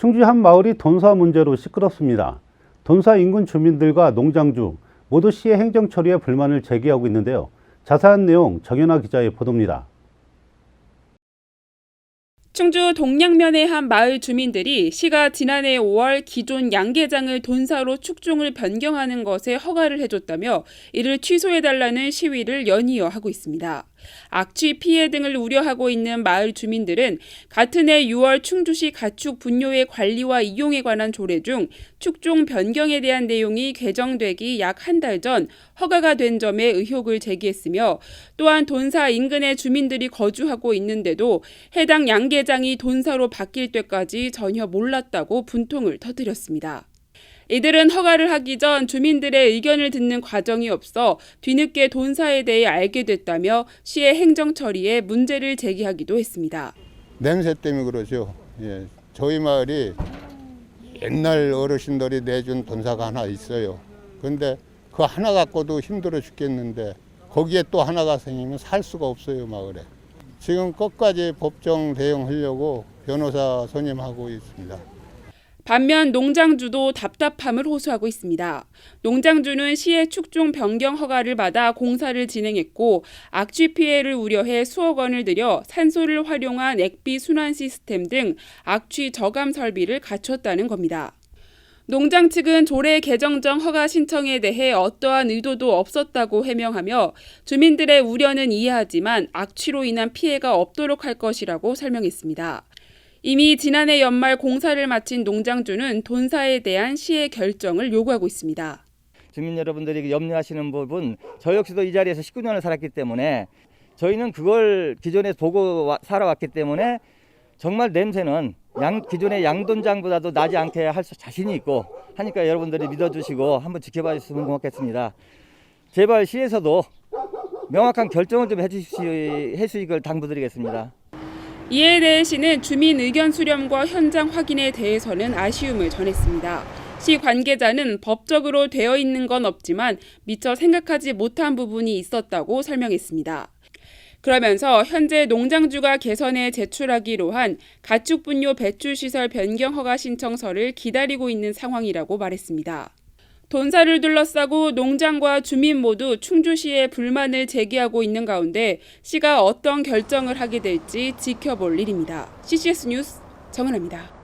충주 한 마을이 돈사 문제로 시끄럽습니다. 돈사 인근 주민들과 농장주 모두 시의 행정 처리에 불만을 제기하고 있는데요. 자세한 내용 정연아 기자의 보도입니다. 충주 동양면의 한 마을 주민들이 시가 지난해 5월 기존 양계장을 돈사로 축종을 변경하는 것에 허가를 해줬다며 이를 취소해달라는 시위를 연이어 하고 있습니다. 악취 피해 등을 우려하고 있는 마을 주민들은 같은 해 6월 충주시 가축 분뇨의 관리와 이용에 관한 조례 중 축종 변경에 대한 내용이 개정되기 약 한 달 전 허가가 된 점에 의혹을 제기했으며 또한 돈사 인근의 주민들이 거주하고 있는데도 해당 양계장이 돈사로 바뀔 때까지 전혀 몰랐다고 분통을 터뜨렸습니다. 이들은 허가를 하기 전 주민들의 의견을 듣는 과정이 없어 뒤늦게 돈사에 대해 알게 됐다며 시의 행정 처리에 문제를 제기하기도 했습니다. 냄새 때문에 그러죠. 예, 저희 마을이 옛날 어르신들이 내준 돈사가 하나 있어요. 근데 그 하나 갖고도 힘들어 죽겠는데 거기에 또 하나가 생기면 살 수가 없어요 마을에. 지금 끝까지 법정 대응하려고 변호사 선임하고 있습니다. 반면 농장주도 답답함을 호소하고 있습니다. 농장주는 시의 축종 변경 허가를 받아 공사를 진행했고 악취 피해를 우려해 수억 원을 들여 산소를 활용한 액비 순환 시스템 등 악취 저감 설비를 갖췄다는 겁니다. 농장 측은 조례 개정 전 허가 신청에 대해 어떠한 의도도 없었다고 해명하며 주민들의 우려는 이해하지만 악취로 인한 피해가 없도록 할 것이라고 설명했습니다. 이미 지난해 연말 공사를 마친 농장주는 돈사에 대한 시의 결정을 요구하고 있습니다. 주민 여러분들이 염려하시는 부분 저 역시도 이 자리에서 19년을 살았기 때문에 저희는 그걸 기존에 보고 와- 살아왔기 때문에 정말 냄새는 양, 기존의 양돈장보다도 나지 않게 할 수- 자신이 있고 하니까 여러분들이 믿어주시고 한번 지켜봐 주시면 고맙겠습니다. 제발 시에서도 명확한 결정을 좀 해주시, 해주시길 당부드리겠습니다. 이에 대해 시는 주민 의견 수렴과 현장 확인에 대해서는 아쉬움을 전했습니다. 시 관계자는 법적으로 되어 있는 건 없지만 미처 생각하지 못한 부분이 있었다고 설명했습니다. 그러면서 현재 농장주가 개선에 제출하기로 한 가축 분뇨 배출 시설 변경 허가 신청서를 기다리고 있는 상황이라고 말했습니다. 돈사를 둘러싸고 농장과 주민 모두 충주시에 불만을 제기하고 있는 가운데 시가 어떤 결정을 하게 될지 지켜볼 일입니다. CCS 뉴스 정은아입니다.